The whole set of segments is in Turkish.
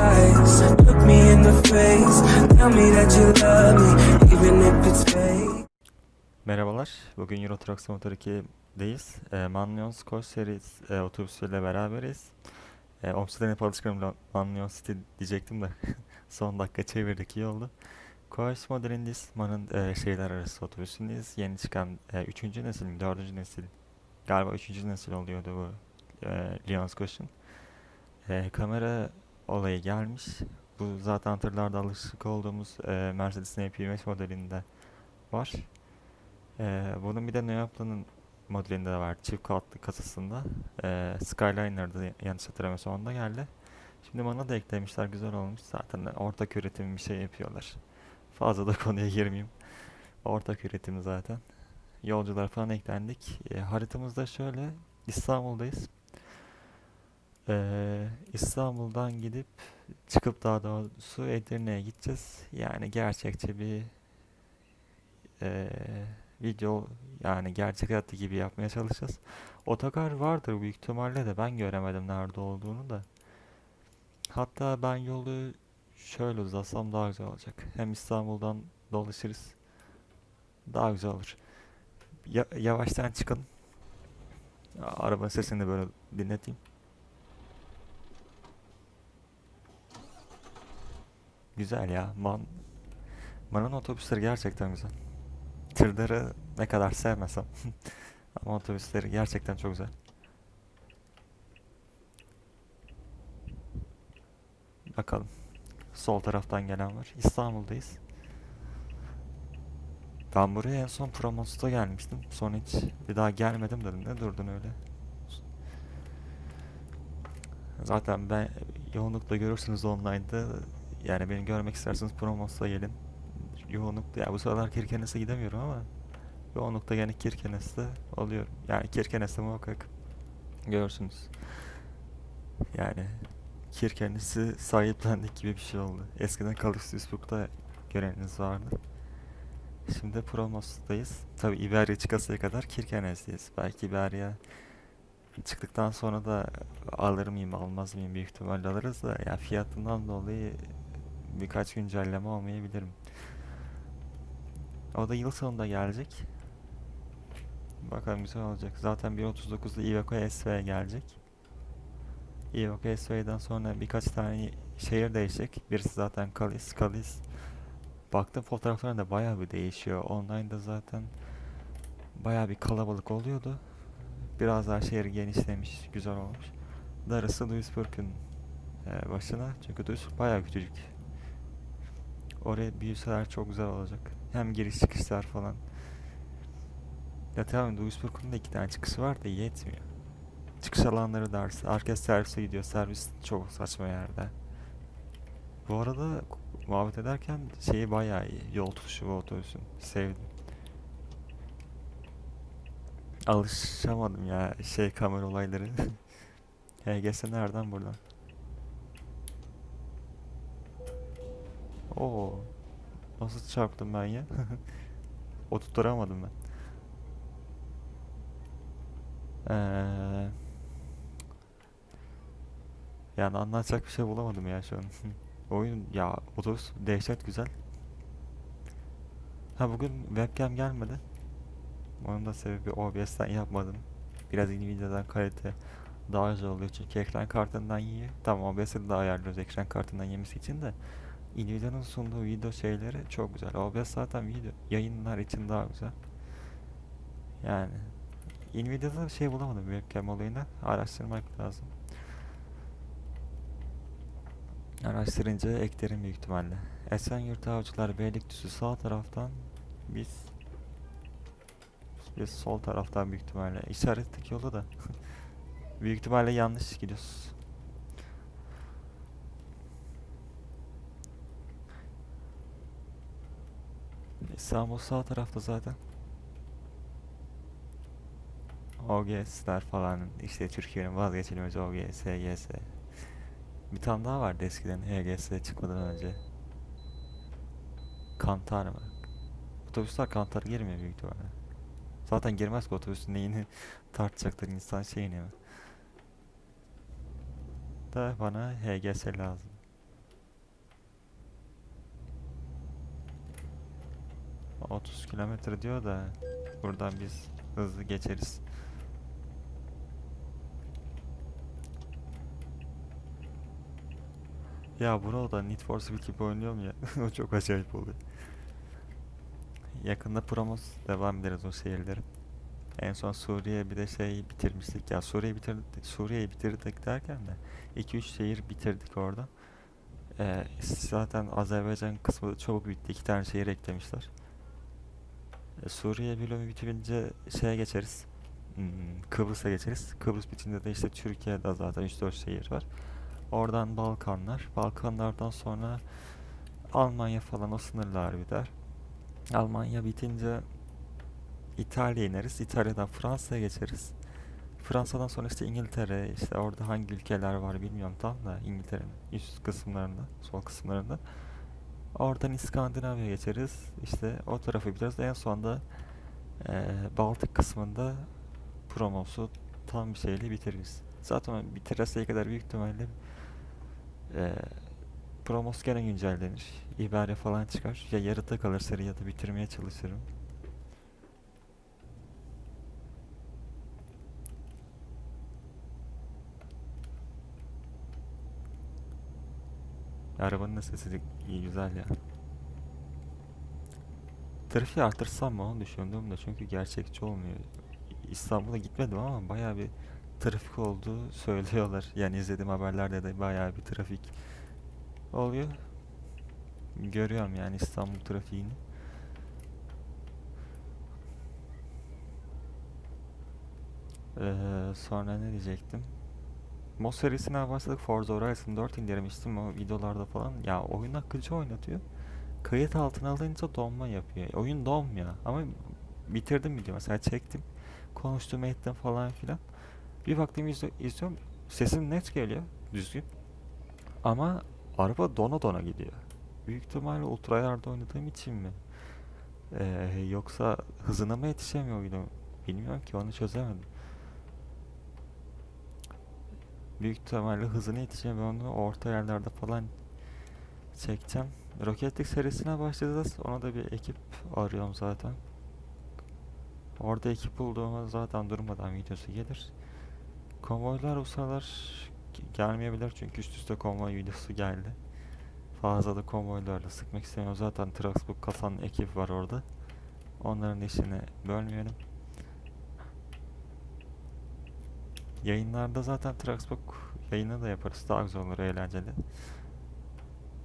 eyes. Look me in the face. Tell me that you love me, even if it's fake. Merhabalar. Bugün Euro Truck Simulator 2'deyiz. E, Manlyon Score Series e, otobüsüyle beraberiz. E, Omsi'den hep alışkanım Manlyon City diyecektim de son dakika çevirdik iyi oldu. Coach modelindeyiz. Man'ın e, şehirler arası otobüsündeyiz. Yeni çıkan 3. nesil mi 4. nesil galiba 3. nesil oluyordu bu e, Lyons Coach'un. E, kamera olayı gelmiş. Bu zaten tırlarda alışık olduğumuz e, Mercedes'in EP5 modelinde var. Ee, bunun bir de Neoplan'ın modelinde de var. Çift katlı kasasında. Ee, Skyliner'da yanlış hatırlamıyorsam onda geldi. Şimdi bana da eklemişler. Güzel olmuş. Zaten ortak üretim bir şey yapıyorlar. Fazla da konuya girmeyeyim. Ortak üretim zaten. Yolcular falan eklendik. Ee, haritamızda şöyle. İstanbul'dayız. Ee, İstanbul'dan gidip çıkıp daha doğrusu Edirne'ye gideceğiz. Yani gerçekçi bir eee video yani gerçek hayatta gibi yapmaya çalışacağız. Otogar vardır büyük ihtimalle de ben göremedim nerede olduğunu da. Hatta ben yolu şöyle uzatsam daha güzel olacak. Hem İstanbul'dan dolaşırız. Daha güzel olur. Ya- yavaştan çıkın. Arabanın sesini böyle dinleteyim. Güzel ya. Man Man'ın otobüsleri gerçekten güzel. Tırları ne kadar sevmesem ama otobüsleri gerçekten çok güzel. Bakalım. Sol taraftan gelen var. İstanbul'dayız. Ben buraya en son Promos'ta gelmiştim. Sonra hiç bir daha gelmedim dedim. Ne durdun öyle? Zaten ben yoğunlukla görürsünüz online'da. Yani beni görmek isterseniz Promos'ta gelin yoğunlukta ya bu sıralar Kirkenes'e gidemiyorum ama yoğunlukta yani Kirkenes'te oluyorum. Yani Kirkenes'te muhakkak görürsünüz. Yani Kirkenes'i sahiplendik gibi bir şey oldu. Eskiden Kalix Duisburg'da göreniniz vardı. Şimdi Promos'tayız. Tabi İberya çıkasıya kadar Kirkenes'teyiz. Belki İberya çıktıktan sonra da alır mıyım almaz mıyım büyük ihtimalle alırız da ya fiyatından dolayı birkaç güncelleme olmayabilirim. O da yıl sonunda gelecek. Bakalım güzel olacak. Zaten 1.39'da Iveco SV gelecek. Iveco SV'den sonra birkaç tane şehir değişecek. Birisi zaten Kalis. Kalis. Baktım fotoğraflarına da bayağı bir değişiyor. Online'da zaten bayağı bir kalabalık oluyordu. Biraz daha şehir genişlemiş. Güzel olmuş. Darısı Duisburg'un e, başına. Çünkü Duisburg bayağı küçücük. Oraya büyüseler çok güzel olacak. Hem giriş çıkışlar falan. Ya tamam Duisburg'un da iki tane çıkışı var da yetmiyor. Çıkış alanları dersi. Herkes servise gidiyor. Servis çok saçma yerde. Bu arada muhabbet ederken şeyi bayağı iyi. Yol tutuşu bu otobüsün. Sevdim. Alışamadım ya şey kamera olayları. HGS nereden buradan? Oo. Nasıl çarptım ben ya? Oturtturamadım ben. Ee, yani anlatacak bir şey bulamadım ya şu an. Oyun ya otobüs dehşet güzel. Ha bugün webcam gelmedi. Onun da sebebi OBS'ten yapmadım. Biraz Nvidia'dan kalite daha güzel oluyor çünkü ekran kartından yiyor. Tamam OBS'i de ayarlıyoruz ekran kartından yemesi için de. Nvidia'nın sunduğu video şeyleri çok güzel. OBS zaten video yayınlar için daha güzel. Yani Nvidia'da bir şey bulamadım webcam olayını. Araştırmak lazım. Araştırınca eklerim büyük ihtimalle. Esenyurt Avcılar Beylikdüzü sağ taraftan biz biz sol taraftan büyük ihtimalle işaretlik yolu da büyük ihtimalle yanlış gidiyoruz. İstanbul sağ tarafta zaten. OGS'ler falan işte Türkiye'nin vazgeçilmez OGS, HGS. Bir tane daha vardı eskiden HGS çıkmadan önce. Kantar mı? Otobüsler kantar girmiyor büyük ihtimalle. Zaten girmez ki otobüsün neyini tartacaklar insan şeyini mi? Da bana HGS lazım. 30 kilometre diyor da buradan biz hızlı geçeriz. Ya burada Need for Speed gibi oynuyorum ya. o çok acayip oluyor. Yakında promos devam ederiz o şehirlerin. En son Suriye bir de şey bitirmiştik. Ya Suriye bitirdik, Suriye'yi bitirdik derken de 2-3 şehir bitirdik orada. Ee, zaten Azerbaycan kısmı da çok bitti. İki tane şehir eklemişler. E, Suriye bölümü bitirince şeye geçeriz. Hmm, Kıbrıs'a geçeriz. Kıbrıs bitince de işte Türkiye'de zaten 3-4 şehir var. Oradan Balkanlar. Balkanlardan sonra Almanya falan o sınırlar biter. Almanya bitince İtalya ineriz. İtalya'dan Fransa'ya geçeriz. Fransa'dan sonra işte İngiltere, işte orada hangi ülkeler var bilmiyorum tam da İngiltere'nin üst kısımlarında, sol kısımlarında. Oradan İskandinavya geçeriz. İşte o tarafı biraz en sonda eee, Baltık kısmında promosu tam bir şeyle bitiririz. Zaten o bitireseye kadar büyük ihtimalle eee promos gene güncellenir. İbare falan çıkar. Ya yarıda kalır seri ya da bitirmeye çalışırım. Arabanın da sesi iyi güzel ya. Trafiği artırsam mı onu düşündüm de çünkü gerçekçi olmuyor. İstanbul'a gitmedim ama bayağı bir trafik olduğu söylüyorlar. Yani izlediğim haberlerde de bayağı bir trafik oluyor. Görüyorum yani İstanbul trafiğini. Ee, sonra ne diyecektim? Mod serisine başladık. Forza Horizon 4 indirmiştim o videolarda falan. Ya oyun akıcı oynatıyor. Kayıt altına alınca donma yapıyor. Oyun donmuyor ama bitirdim video mesela çektim. Konuştum ettim falan filan. Bir baktım izli- izliyorum. Sesim net geliyor. Düzgün. Ama araba dona dona gidiyor. Büyük ihtimalle ultrayarda oynadığım için mi? Ee, yoksa hızına mı yetişemiyor oyunu? Bilmiyorum ki onu çözemedim. Büyük ihtimalle hızına yetişemiyor onu orta yerlerde falan çekeceğim. Rocket League serisine başlayacağız. Ona da bir ekip arıyorum zaten. Orada ekip bulduğuma zaten durmadan videosu gelir. Konvoylar bu sıralar ge- gelmeyebilir çünkü üst üste konvoy videosu geldi. Fazla da konvoylarla sıkmak istemiyorum. Zaten Traxbook kasan ekip var orada. Onların işini bölmeyelim. Yayınlarda zaten Traxbook yayını da yaparız. Daha güzel olur, eğlenceli.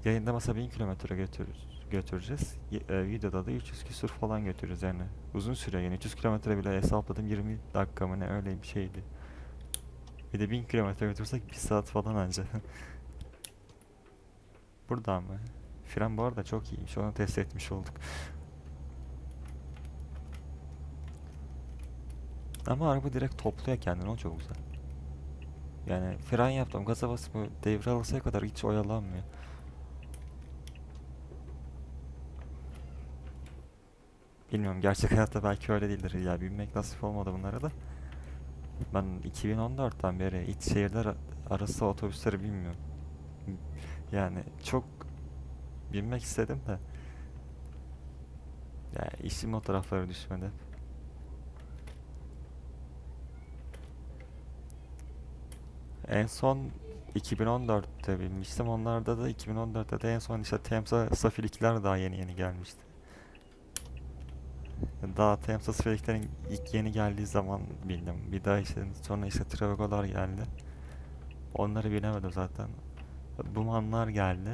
Yayında mesela 1000 kilometre götür, götüreceğiz. E, videoda da 300 küsur falan götürürüz yani. Uzun süre yani 300 kilometre bile hesapladım 20 dakika mı ne öyle bir şeydi. Bir de 1000 kilometre götürsek 1 saat falan anca. Buradan mı? Fren bu arada çok iyiymiş. Onu test etmiş olduk. Ama araba direkt topluyor kendini. O çok güzel. Yani fren yaptım. Gaza basıp alısaya kadar hiç oyalanmıyor. Bilmiyorum gerçek hayatta belki öyle değildir ya binmek nasip olmadı bunlara da. Ben 2014'ten beri iç şehirler arası otobüsleri bilmiyorum. Yani çok binmek istedim de. Ya işim o taraflara düşmedi. En son 2014'te binmiştim. Onlarda da 2014'te de en son işte Temsa Safir 2'ler daha yeni yeni gelmişti. Daha Temsa Safir 2'lerin ilk yeni geldiği zaman bindim. Bir daha işte sonra işte Travego'lar geldi. Onları binemedim zaten. Bumanlar geldi.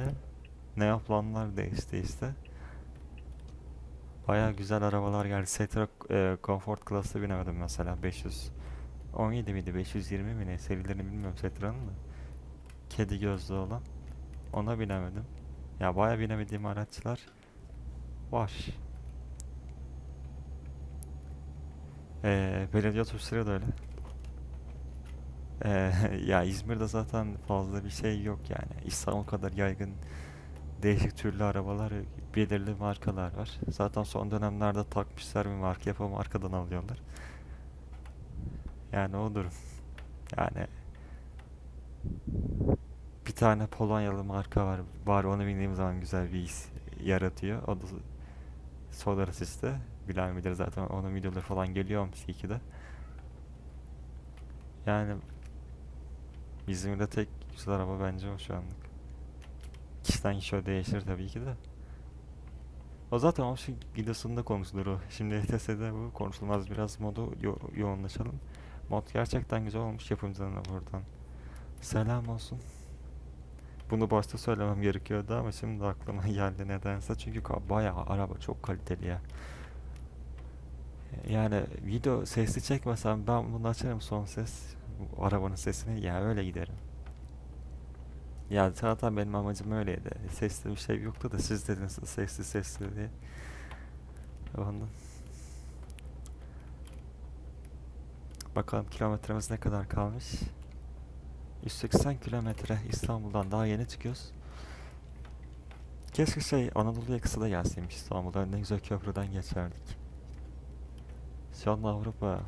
Neoplanlar değişti işte. Baya güzel arabalar geldi. Setra e, Comfort Class'ı binemedim mesela 500 17 miydi 520 mi ne serilerini bilmiyorum Setra'nın da. Kedi gözlü olan. Ona binemedim. Ya baya binemediğim araçlar var. Ee, belediye otobüsleri de öyle. Ee, ya İzmir'de zaten fazla bir şey yok yani. İstanbul kadar yaygın değişik türlü arabalar. Belirli markalar var. Zaten son dönemlerde takmışlar bir marka yapı markadan alıyorlar. Yani o durum. Yani bir tane Polonyalı marka var. Var onu bindiğim zaman güzel bir his yaratıyor. O da Solar Assist'te. Bilen bilir zaten onun videoları falan geliyormuş iyi ki de. Yani İzmir'de tek güzel araba bence o şu anlık. Kişiden kişiye değişir tabii ki de. O zaten o şey videosunda konuşulur o. Şimdi ETS'de bu konuşulmaz biraz modu yo- yoğunlaşalım. Mod gerçekten güzel olmuş yapımcılarına buradan. Selam olsun. Bunu başta söylemem gerekiyordu ama şimdi aklıma geldi nedense. Çünkü bayağı araba çok kaliteli ya. Yani video sesli çekmesem ben bunu açarım son ses. Arabanın sesini ya öyle giderim. Ya zaten benim amacım öyleydi. Sesli bir şey yoktu da siz dediniz sesli sesli diye. Ondan. Bakalım kilometremiz ne kadar kalmış. 180 kilometre İstanbul'dan daha yeni çıkıyoruz. Keşke şey Anadolu yakası da gelseymiş İstanbul'da ne güzel köprüden geçerdik. Şu anda Avrupa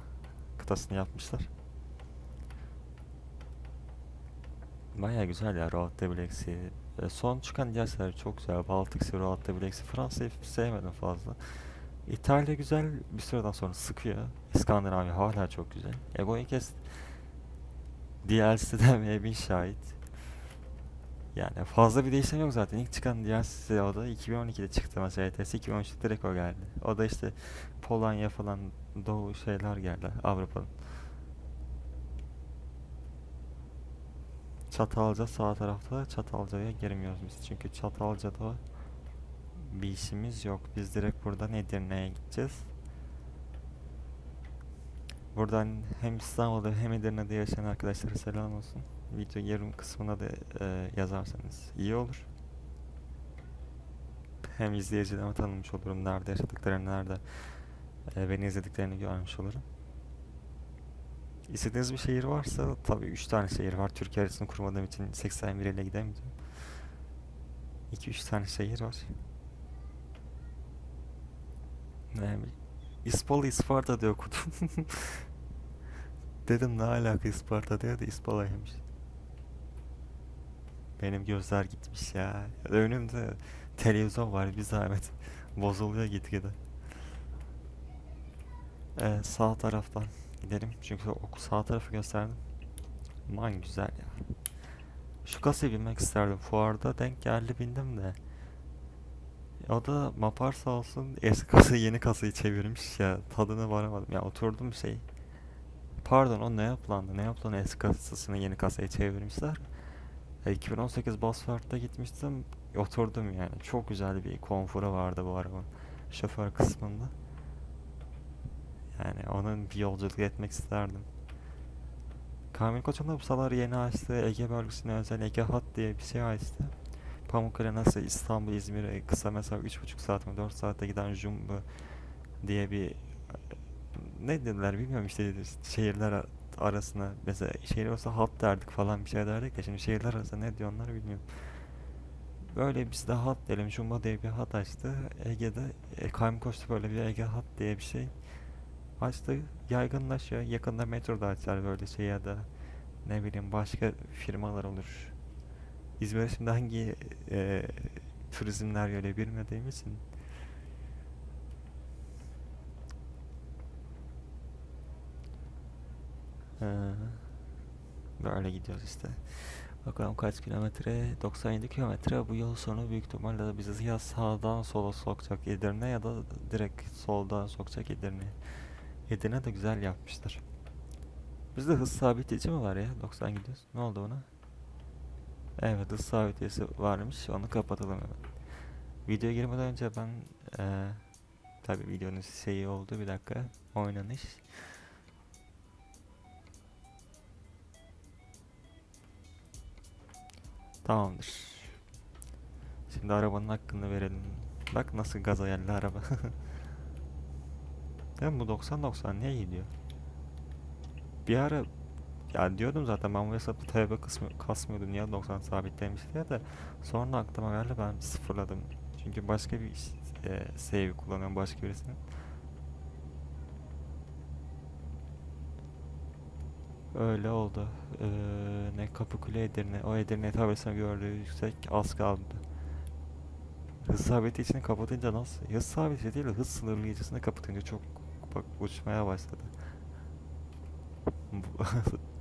kıtasını yapmışlar. Baya güzel ya Road de. E, son çıkan diğer çok güzel. Baltic Sea, Road de. Fransa'yı sevmedim fazla. İtalya güzel bir süreden sonra sıkıyor. İskandinavya hala çok güzel. Ego Enkes DLC'den ve bin şahit. Yani fazla bir değişim yok zaten. İlk çıkan DLC o da 2012'de çıktı mesela ETS 2013'te direkt o geldi. O da işte Polonya falan doğu şeyler geldi Avrupa'nın. Çatalca sağ tarafta Çatalca'ya girmiyoruz biz. Çünkü Çatalca'da bir işimiz yok. Biz direkt buradan Edirne'ye gideceğiz. Buradan hem İstanbul'da hem Edirne'de yaşayan arkadaşlara selam olsun. Video yorum kısmına da e, yazarsanız iyi olur. Hem izleyicilerime tanımış olurum. Nerede yaşadıklarını, nerede e, beni izlediklerini görmüş olurum. İstediğiniz bir şehir varsa tabii 3 tane şehir var. Türkiye haritasını kurmadığım için 81 ile gidemeyeceğim. 2-3 tane şehir var. Ne İspala İsparta diye okudum. Dedim ne alaka Isparta diyor da İspala'ymış. Benim gözler gitmiş ya. Önümde televizyon var bir zahmet. Bozuluyor gitgide. Ee, sağ taraftan gidelim. Çünkü o sağ tarafı gösterdim. Man güzel ya. Şu kasaya binmek isterdim. Fuarda denk geldi bindim de. O da Mapar sağ olsun eski kasayı yeni kasayı çevirmiş ya. Tadına varamadım. Ya oturdum şey. Pardon o ne yapılandı? Ne yapılan eski kasasını yeni kasaya çevirmişler. E, 2018 Bosworth'ta gitmiştim. Oturdum yani. Çok güzel bir konforu vardı bu araba. Şoför kısmında. Yani onun bir yolculuk etmek isterdim. Kamil Koç'un da bu sıralar yeni açtığı Ege bölgesine özel Ege Hat diye bir şey açtı. Pamukkale nasıl İstanbul, İzmir'e kısa mesela 3,5 saat mi 4 saatte giden Jumbo diye bir ne dediler bilmiyorum işte şehirler arasına mesela şehir olsa hat derdik falan bir şey derdik de şimdi şehirler arasında ne diyor onlar bilmiyorum. Böyle biz de hat diyelim Jumbo diye bir hat açtı. Ege'de e, Kaym Koç'ta böyle bir Ege hat diye bir şey açtı. Yaygınlaşıyor. Yakında metro da açar böyle şey ya da ne bileyim başka firmalar olur. İzmir'e şimdi hangi e, turizmler öyle bilmediğim için böyle gidiyoruz işte. Bakalım kaç kilometre? 97 kilometre. Bu yol sonu büyük ihtimalle bizi ya sağdan sola sokacak Edirne ya da direkt soldan sokacak Edirne. Edirne de güzel yapmışlar. Bizde hız sabitleyici mi var ya? 90 gidiyoruz. Ne oldu ona? Evet hız sabitleyicisi varmış. Onu kapatalım hemen. Videoya girmeden önce ben eee tabi videonun şeyi oldu bir dakika. Oynanış. Tamamdır. Şimdi arabanın hakkını verelim. Bak nasıl gaza geldi araba. Değil mi bu 90-90 niye gidiyor? Bir ara ya diyordum zaten ben bu hesapta TB kısmı kasmıyordum niye 90 sabitlemiş diye de sonra aklıma geldi ben sıfırladım. Çünkü başka bir e, save kullanıyorum başka birisinin. Öyle oldu. Ee, ne Kapıkule Edirne. O Edirne tablesini gördüğü yüksek az kaldı. hız sabitleyicisini kapatınca nasıl? Hız sabitleyici değil de hız sınırlayıcısını kapatınca çok bak uçmaya başladı.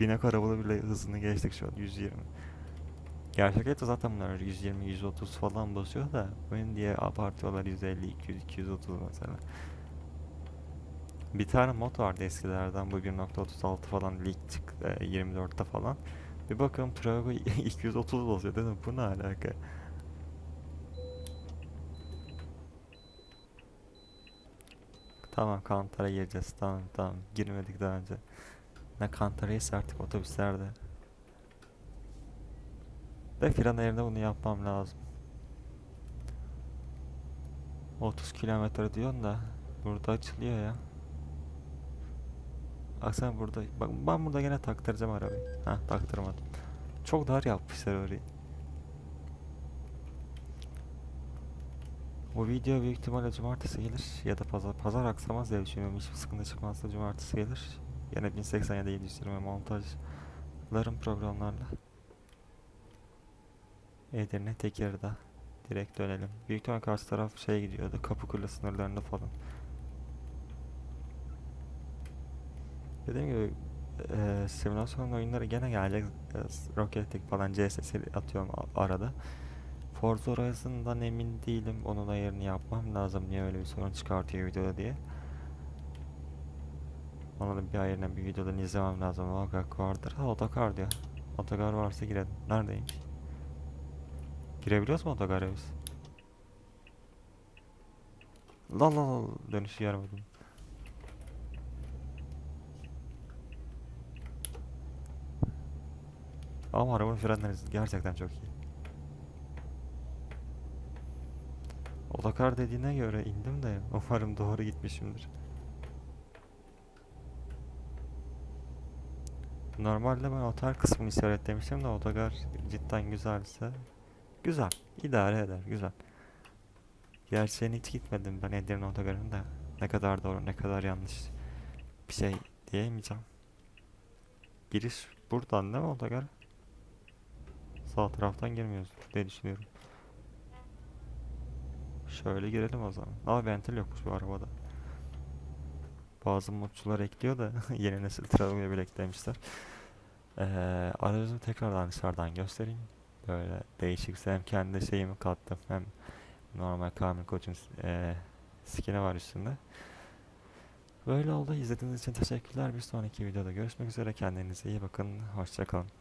Binek arabalı bile hızını geçtik şu an 120. Gerçek hayatta zaten bunlar 120 130 falan basıyor da oyun diye abartıyorlar 150 200 230 mesela. Bir tane mod vardı eskilerden bu 1.36 falan lig çık e, 24'te falan. Bir bakıyorum Trago 230 basıyor dedim bu ne alaka? Tamam Kantar'a gireceğiz tamam tamam girmedik daha önce. Ne Kantar'ıysa artık otobüslerde. Ve fren ayarında bunu yapmam lazım. 30 kilometre diyorsun da burada açılıyor ya. Bak sen burada bak ben burada gene taktıracağım arabayı. Ha taktırmadım. Çok dar yapmışlar orayı. Bu video büyük ihtimalle cumartesi gelir ya da pazar pazar aksamaz diye düşünüyorum. Hiçbir sıkıntı çıkmazsa cumartesi gelir. Yine 1087 720 montajlarım programlarla. Edirne Tekirdağ. Direkt dönelim. Büyük ihtimal karşı taraf şey gidiyordu. Kapıkule sınırlarında falan. Dediğim gibi eee simülasyon oyunları gene gelecek. Eee, Rocket League falan CS atıyorum arada. Forza Horizon'dan emin değilim. Onun ayarını yapmam lazım. Niye öyle bir sorun çıkartıyor videoda diye. Da bir ayarını bir videodan izlemem lazım. Muhakkak vardır. Ha otokar diyor. Otokar varsa girelim. Neredeymiş? Girebiliyoruz mu otogara biz? La la la dönüşü görmedim. Ama arabanın frenleri gerçekten çok iyi. Otokar dediğine göre indim de umarım doğru gitmişimdir. Normalde ben otel kısmını işaretlemiştim de otogar cidden güzelse güzel, idare eder, güzel. Gerçeğine hiç gitmedim ben Edirne otogarında ne kadar doğru ne kadar yanlış bir şey diyemeyeceğim. Giriş buradan değil mi otogar? Sağ taraftan girmiyoruz diye düşünüyorum. Şöyle girelim o zaman. Ama ventil yokmuş bu arabada. Bazı modçular ekliyor da yeni nesil Travelo'ya bile eklemişler. Ee, aracı tekrardan dışarıdan göstereyim. Böyle değişik hem kendi şeyimi kattım hem normal Kamil Koç'un e, skin'i var üstünde. Böyle oldu. İzlediğiniz için teşekkürler. Bir sonraki videoda görüşmek üzere. Kendinize iyi bakın. Hoşçakalın.